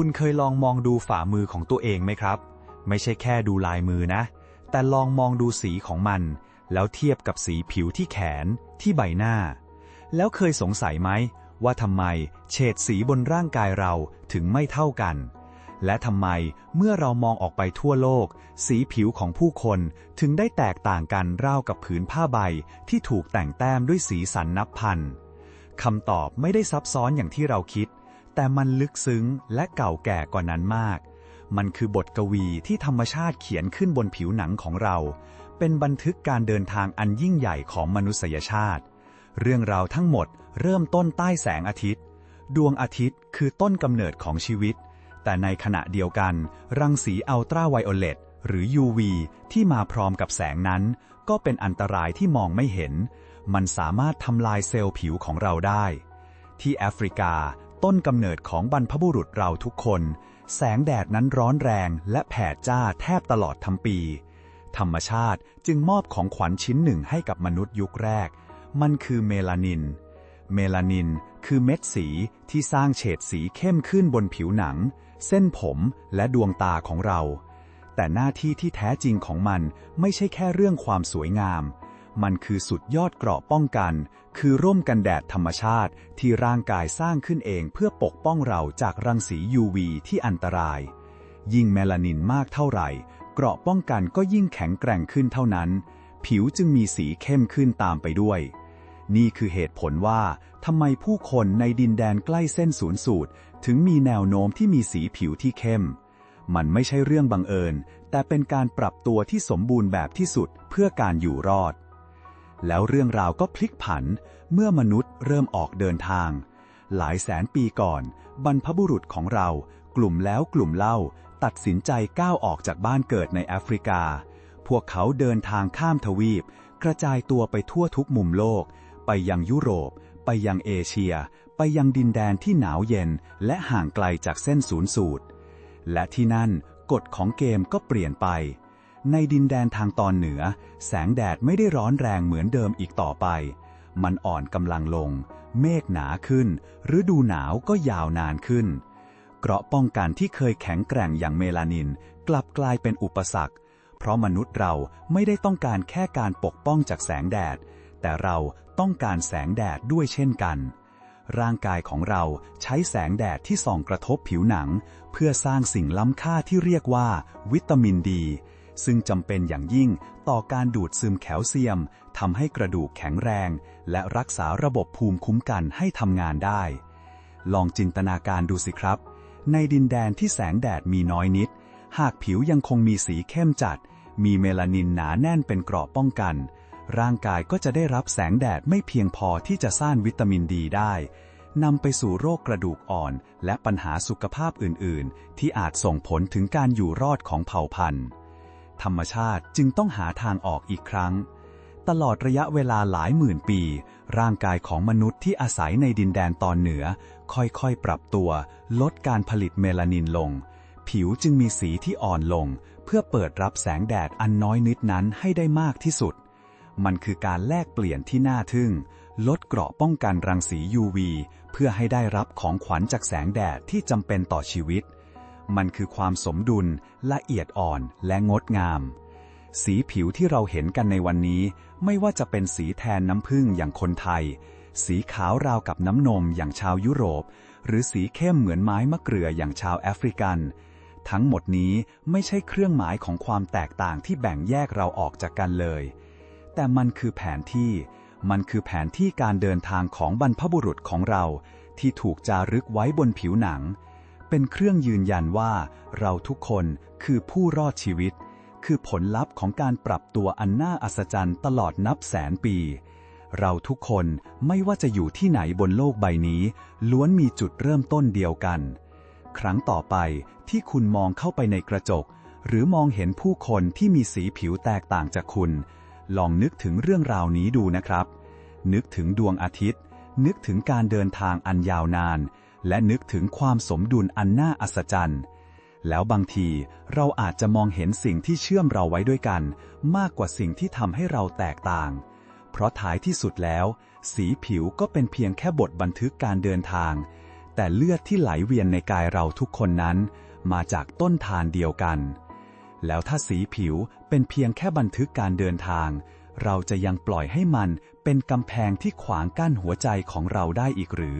คุณเคยลองมองดูฝ่ามือของตัวเองไหมครับ ไม่ใช่แค่ดูลายมือนะ แต่ลองมองดูสีของมัน แล้วเทียบกับสีผิวที่แขนที่ใบหน้า แล้วเคยสงสัยไหม ว่าทำไมเฉดสีบนร่างกายเราถึงไม่เท่ากัน และทำไมเมื่อเรามองออกไปทั่วโลก สีผิวของผู้คนถึงได้แตกต่างกันราวกับผืนผ้าใบที่ถูกแต่งแต้มด้วยสีสันนับพันคำตอบไม่ได้ซับซ้อนอย่างที่เราคิด แต่มันลึกซึ้งและเก่าแก่กว่านั้นมาก มันคือบทกวีที่ธรรมชาติเขียนขึ้นบนผิวหนังของเรา เป็นบันทึกการเดินทางอันยิ่งใหญ่ของมนุษยชาติ เรื่องราวทั้งหมดเริ่มต้นใต้แสงอาทิตย์ ดวงอาทิตย์คือต้นกำเนิดของชีวิต แต่ในขณะเดียวกัน รังสีอัลตราไวโอเลตหรือ UV ที่มาพร้อมกับแสงนั้น ก็เป็นอันตรายที่มองไม่เห็น มันสามารถทำลายเซลล์ผิวของเราได้ ที่แอฟริกา ต้นกำเนิดของบรรพบุรุษเราทุกคน แสงแดดนั้นร้อนแรงและแผดจ้าแทบตลอดทั้งปี ธรรมชาติจึงมอบของขวัญชิ้นหนึ่งให้กับมนุษย์ยุคแรก มันคือเมลานิน เมลานินคือเม็ดสีที่สร้างเฉดสีเข้มขึ้นบนผิวหนัง เส้นผมและดวงตาของเรา แต่หน้าที่ที่แท้จริงของมันไม่ใช่แค่เรื่องความสวยงาม มันคือสุดยอดเกราะป้องกัน คือร่มกันแดดธรรมชาติที่ร่างกายสร้างขึ้นเองเพื่อปกป้องเราจากรังสี UV ที่อันตราย ยิ่งเมลานินมากเท่าไหร่ เกราะป้องกันก็ยิ่งแข็งแกร่งขึ้นเท่านั้น ผิวจึงมีสีเข้มขึ้นตามไปด้วย นี่คือเหตุผลว่าทำไมผู้คนในดินแดนใกล้เส้นศูนย์สูตร ถึงมีแนวโน้มที่มีสีผิวที่เข้ม มันไม่ใช่เรื่องบังเอิญ แต่เป็นการปรับตัวที่สมบูรณ์แบบที่สุดเพื่อการอยู่รอด แล้วเรื่องราวก็พลิกผันเมื่อมนุษย์เริ่มออกเดินทาง หลายแสนปีก่อน บรรพบุรุษของเรา กลุ่มแล้วกลุ่มเล่า ตัดสินใจก้าวออกจากบ้านเกิดในแอฟริกา พวกเขาเดินทางข้ามทวีป กระจายตัวไปทั่วทุกมุมโลก ไปยังยุโรป ไปยังเอเชีย ไปยังดินแดนที่หนาวเย็น และห่างไกลจากเส้นศูนย์สูตร และที่นั่นกฎของเกมก็เปลี่ยนไป ในดินแดนทางตอนเหนือ แสงแดดไม่ได้ร้อนแรงเหมือนเดิมอีกต่อไป มันอ่อนกำลังลง เมฆหนาขึ้น ฤดูหนาวก็ยาวนานขึ้น เกราะป้องกันที่เคยแข็งแกร่งอย่างเมลานิน กลับกลายเป็นอุปสรรค เพราะมนุษย์เราไม่ได้ต้องการแค่การปกป้องจากแสงแดด แต่เราต้องการแสงแดดด้วยเช่นกัน ร่างกายของเราใช้แสงแดดที่ส่องกระทบผิวหนัง เพื่อสร้างสิ่งล้ำค่าที่เรียกว่า วิตามินดี ซึ่งจำเป็นอย่างยิ่งต่อการดูดซึมแคลเซียมทำให้กระดูกแข็งแรง และรักษาระบบภูมิคุ้มกันให้ทำงานได้ ลองจินตนาการดูสิครับ ในดินแดนที่แสงแดดมีน้อยนิด หากผิวยังคงมีสีเข้มจัด มีเมลานินหนาแน่นเป็นเกราะป้องกัน ร่างกายก็จะได้รับแสงแดดไม่เพียงพอที่จะสร้างวิตามินดีได้นำไปสู่โรคกระดูกอ่อน และปัญหาสุขภาพอื่น ๆ ที่อาจส่งผลถึงการอยู่รอดของเผ่าพันธุ์ ธรรมชาติจึงต้องหาทางออกอีกครั้ง ตลอดระยะเวลาหลายหมื่นปี ร่างกายของมนุษย์ที่อาศัยในดินแดนตอนเหนือ ค่อยๆ ปรับตัว ลดการผลิตเมลานินลง ผิวจึงมีสีที่อ่อนลง เพื่อเปิดรับแสงแดดอันน้อยนิดนั้นให้ได้มากที่สุด มันคือการแลกเปลี่ยนที่น่าทึ่ง ลดเกราะป้องกันรังสี UV เพื่อให้ได้รับของขวัญจากแสงแดดที่จำเป็นต่อชีวิต มันคือความสมดุล ละเอียดอ่อนและงดงาม สีผิวที่เราเห็นกันในวันนี้ ไม่ว่าจะเป็นสีแทนน้ำผึ้งอย่างคนไทย สีขาวราวกับน้ำนมอย่างชาวยุโรป หรือสีเข้มเหมือนไม้มะเกลืออย่างชาวแอฟริกัน ทั้งหมดนี้ไม่ใช่เครื่องหมายของความแตกต่างที่แบ่งแยกเราออกจากกันเลย แต่มันคือแผนที่ มันคือแผนที่การเดินทางของบรรพบุรุษของเราที่ถูกจารึกไว้บนผิวหนัง เป็นเครื่องยืนยันว่า เราทุกคนคือผู้รอดชีวิต คือผลลัพธ์ของการปรับตัวอันน่าอัศจรรย์ตลอดนับแสนปี เราทุกคนไม่ว่าจะอยู่ที่ไหนบนโลกใบนี้ ล้วนมีจุดเริ่มต้นเดียวกัน ครั้งต่อไปที่คุณมองเข้าไปในกระจก หรือมองเห็นผู้คนที่มีสีผิวแตกต่างจากคุณ ลองนึกถึงเรื่องราวนี้ดูนะครับ นึกถึงดวงอาทิตย์ นึกถึงการเดินทางอันยาวนาน และนึกถึงความสมดุลอันน่าอัศจรรย์ แล้วบางทีเราอาจจะมองเห็นสิ่งที่เชื่อมเราไว้ด้วยกัน มากกว่าสิ่งที่ทำให้เราแตกต่าง เพราะท้ายที่สุดแล้ว สีผิวก็เป็นเพียงแค่บทบันทึกการเดินทาง แต่เลือดที่ไหลเวียนในกายเราทุกคนนั้น มาจากต้นทานเดียวกัน แล้วถ้าสีผิวเป็นเพียงแค่บันทึกการเดินทาง เราจะยังปล่อยให้มันเป็นกำแพงที่ขวางกั้นหัวใจของเราได้อีกหรือ